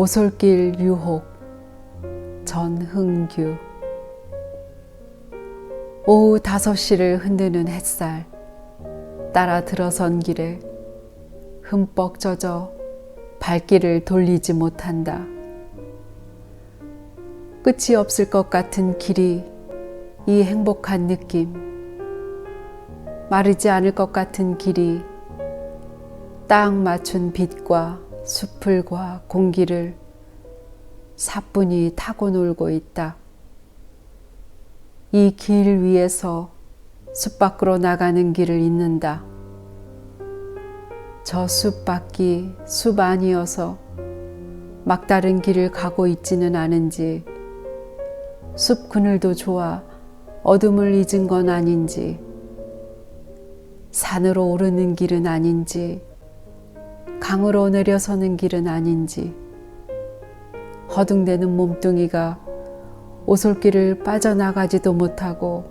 오솔길 유혹 전흥규 오후 5시를 흔드는 햇살 따라 들어선 길에 흠뻑 젖어 발길을 돌리지 못한다. 끝이 없을 것 같은 길이 이 행복한 느낌. 마르지 않을 것 같은 길이 딱 맞춘 빛과 수풀과 공기를 사뿐히 타고 놀고 있다. 이 길 위에서 숲 밖으로 나가는 길을 잇는다. 저 숲 밖이 숲 아니어서 막다른 길을 가고 있지는 않은지 숲 그늘도 좋아 어둠을 잊은 건 아닌지 산으로 오르는 길은 아닌지 강으로 내려서는 길은 아닌지 허둥대는 몸뚱이가 오솔길을 빠져나가지도 못하고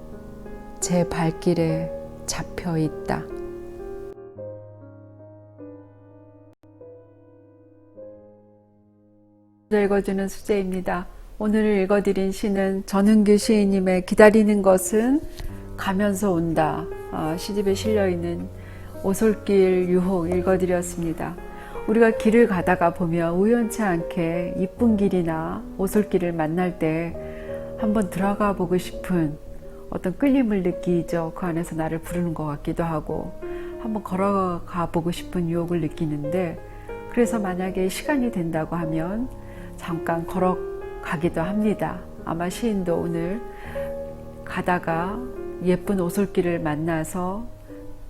제 발길에 잡혀 있다. 읽어주는 수제입니다. 오늘 읽어드린 시는 전은규 시인님의 기다리는 것은 가면서 온다. 어, 시집에 실려있는 오솔길 유혹 읽어드렸습니다. 우리가 길을 가다가 보면 우연치 않게 이쁜 길이나 오솔길을 만날 때 한번 들어가 보고 싶은 어떤 끌림을 느끼죠. 그 안에서 나를 부르는 것 같기도 하고 한번 걸어가 보고 싶은 유혹을 느끼는데 그래서 만약에 시간이 된다고 하면 잠깐 걸어가기도 합니다. 아마 시인도 오늘 가다가 예쁜 오솔길을 만나서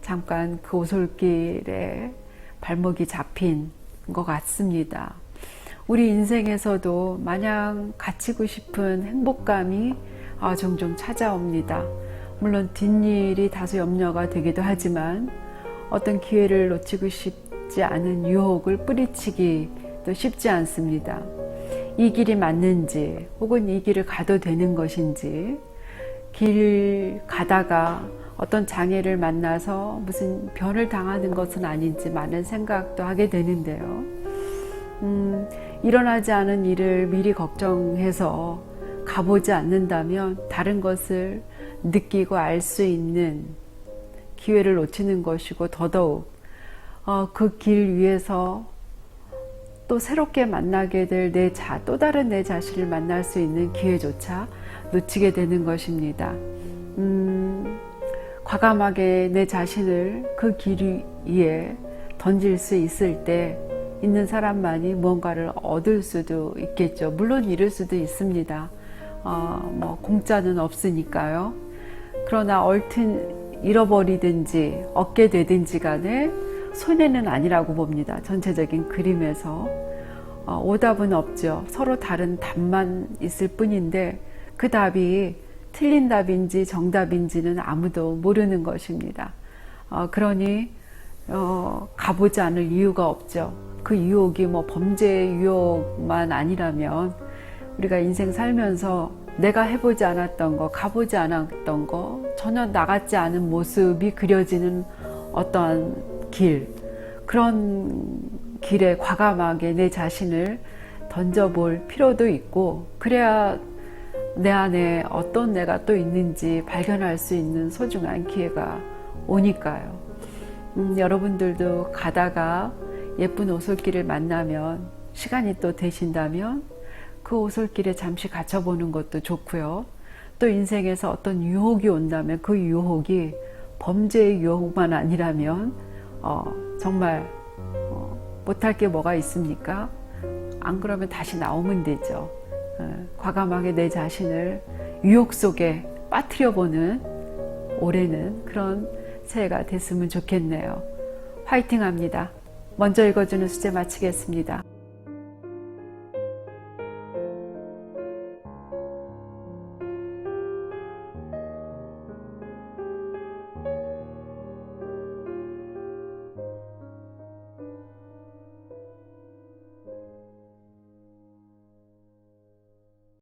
잠깐 그 오솔길에 발목이 잡힌 것 같습니다. 우리 인생에서도 마냥 갇히고 싶은 행복감이 아, 종종 찾아옵니다. 물론 뒷일이 다소 염려가 되기도 하지만 어떤 기회를 놓치고 싶지 않은 유혹을 뿌리치기도 쉽지 않습니다. 이 길이 맞는지 혹은 이 길을 가도 되는 것인지 길 가다가 어떤 장애를 만나서 무슨 변을 당하는 것은 아닌지 많은 생각도 하게 되는데요. 음, 일어나지 않은 일을 미리 걱정해서 가보지 않는다면 다른 것을 느끼고 알 수 있는 기회를 놓치는 것이고 더더욱 어, 그 길 위에서 또 새롭게 만나게 될 내 자, 또 다른 내 자신을 만날 수 있는 기회조차 놓치게 되는 것입니다. 음, 과감하게 내 자신을 그 길 위에 던질 수 있을 때 있는 사람만이 무언가를 얻을 수도 있겠죠. 물론 잃을 수도 있습니다. 어, 뭐 공짜는 없으니까요. 그러나 얼튼 잃어버리든지 얻게 되든지 간에 손해는 아니라고 봅니다. 전체적인 그림에서 어, 오답은 없죠. 서로 다른 답만 있을 뿐인데 그 답이 틀린 답인지 정답인지는 아무도 모르는 것입니다. 어, 그러니 어, 가보지 않을 이유가 없죠. 그 유혹이 뭐 범죄 유혹만 아니라면 우리가 인생 살면서 내가 해보지 않았던 거, 가보지 않았던 거, 전혀 나갔지 않은 모습이 그려지는 어떠한 길, 그런 길에 과감하게 내 자신을 던져볼 필요도 있고, 그래야 내 안에 어떤 내가 또 있는지 발견할 수 있는 소중한 기회가 오니까요. 음, 여러분들도 가다가 예쁜 오솔길을 만나면 시간이 또 되신다면 그 오솔길에 잠시 갇혀보는 것도 좋고요. 또 인생에서 어떤 유혹이 온다면 그 유혹이 범죄의 유혹만 아니라면 어, 정말 어, 못할 게 뭐가 있습니까? 안 그러면 다시 나오면 되죠. 어, 과감하게 내 자신을 유혹 속에 빠뜨려 보는 올해는 그런 새해가 됐으면 좋겠네요. 화이팅 합니다. 먼저 읽어주는 수제 마치겠습니다.